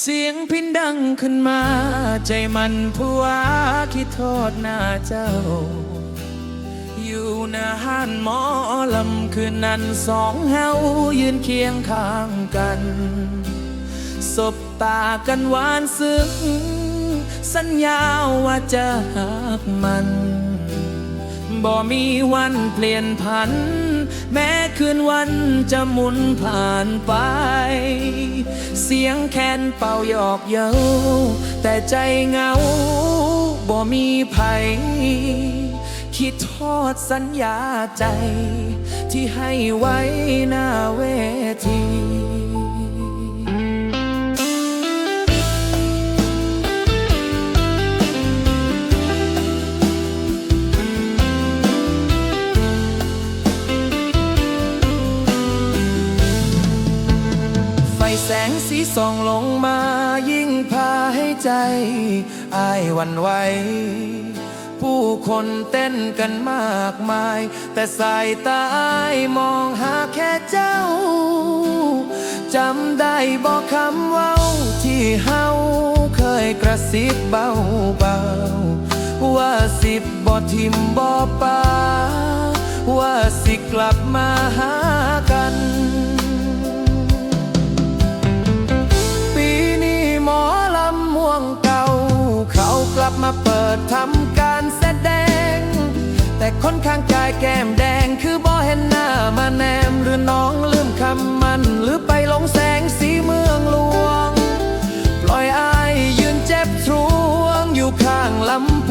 เสียงพินดังขึ้นมา ใจมันผู้ว่าคิดโทษหน้าเจ้า อยู่หน้าห้านหมอลำคืนนั้นสองเฮายืนเคียงข้างกัน สบตากันหวานซึ้ง สัญญาว่าจะหักมัน บ่มีวันเปลี่ยนผัน แม้คืนวันจะหมุนผ่านไป เสียงแคนเป่าหยอกเย้าแต่ใจเหงาบ่มีภัยคิดทอดสัญญาใจ ที่ให้ไว้หน้าเวที แสงสีส่องลงมายิ่งพาให้ใจอายวันไหวผู้คนเต้นกันมากมาย แต่สายตาอายมองหาแค่เจ้า จำได้บอกคำเว้าที่เฮาเคยกระซิบเบาเบาๆว่าสิบบ่ทิมบ่ปาว่าสิกลับมาหา แต่คนข้างกายแก้มแดงคือบ่เห็นหน้ามาแนมหรือน้องลืมคำมัน หรือไปหลงแสงสีเมืองหลวง ปล่อยอายยืนเจ็บทรวงอยู่ข้างลำ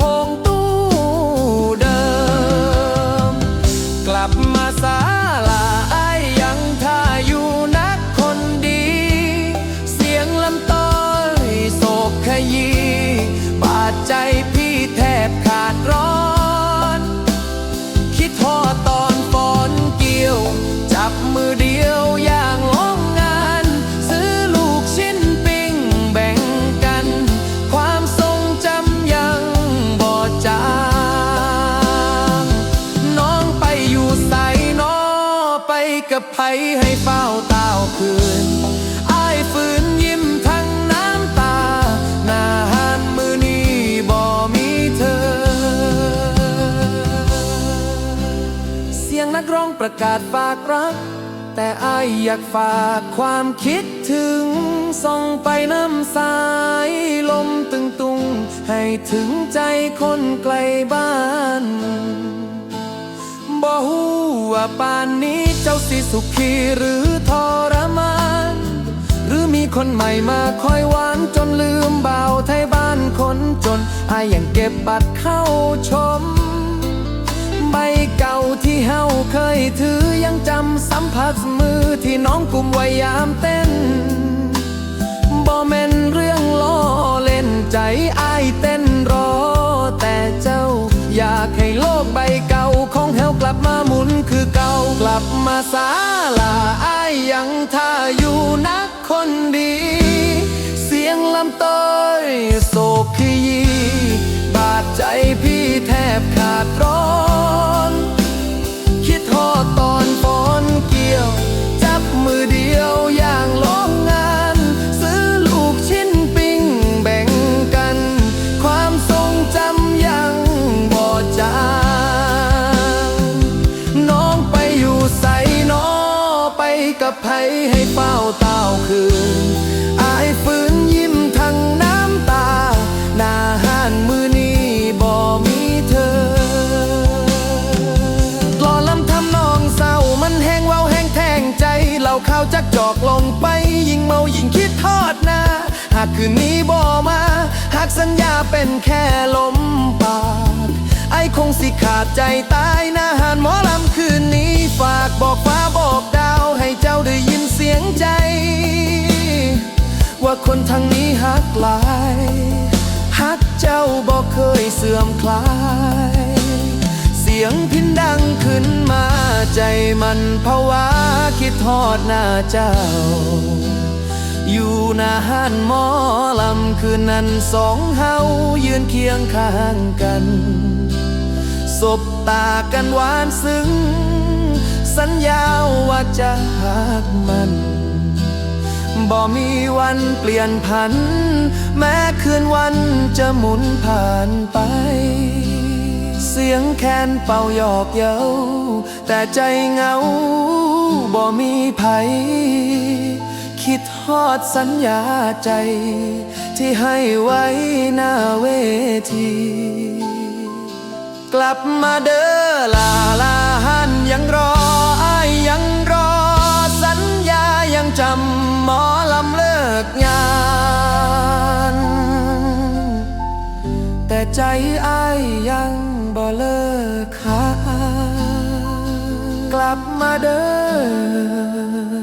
กับไผให้เฝ้าตาวคืนอายฝืนยิ้มทั้งน้ำตา หน้าหันมือนี้บ่มีเธอ เสียงนักร้องประกาศฝากรัก แต่อายอยากฝากความคิดถึง ส่องไปน้ำสายลมตึงตุง ให้ถึงใจคนไกลบ้านบ่ฮู้ว่าป่านนี้ เจ้าสิสุขีหรือทรมาน หรือมีคนใหม่มาคอยหวานจนลืมเบาวไทยบ้านคนจนอายยังเก็บบัตรเข้าชม ใบเก่าที่เฮาเคยถือยังจำสัมผัสมือที่น้องกุมไว้ยามเต้น คือเก่ากลับมาสาลาอายยังท่าอยู่นักคนดี เสียงลำต้อยโศกขยี บาดใจพี่แทบขาดร้อ ให้เฝ้าเต้าคืน อายฝืนยิ้มทั้งน้ำตา หน้าห้านมือนี้บ่มีเธอกลอลำทำนองเศร้ามันแห้งเว้าแห้งแทงใจเหล่าข้าวจักจอกลงไป ยิ่งเมายิ่งคิดทอดหน้า หากคืนนี้บ่มา หากสัญญาเป็นแค่ลมปากไอคงสิขาดใจตายหน้าหานหมอลำคืนนี้ฝากบอกฟ้าบอก เจ้าได้ยินเสียงใจ ว่าคนทางนี้ฮักหลายฮักเจ้าบอกเคยเสื่อมคลาย เสียงพินดังขึ้นมาใจมันภาวะคิดทอดหน้าเจ้า อยู่หน้าห้านหมอลำคืนนั้นสองเฮายืนเคียงข้างกัน สบตากันหวานซึ้ง สัญญาว่าจะหักมัน บ่มีวันเปลี่ยนผัน แม้คืนวันจะหมุนผ่านไป เสียงแคนเป่าหยอกเย้าแต่ใจเหงาบ่มีภัยคิดฮอดสัญญาใจ ที่ให้ไว้หน้าเวที กลับมาเด้อลาลา แต่ใจอายยังบ่เลิกหากลับมาเด้อ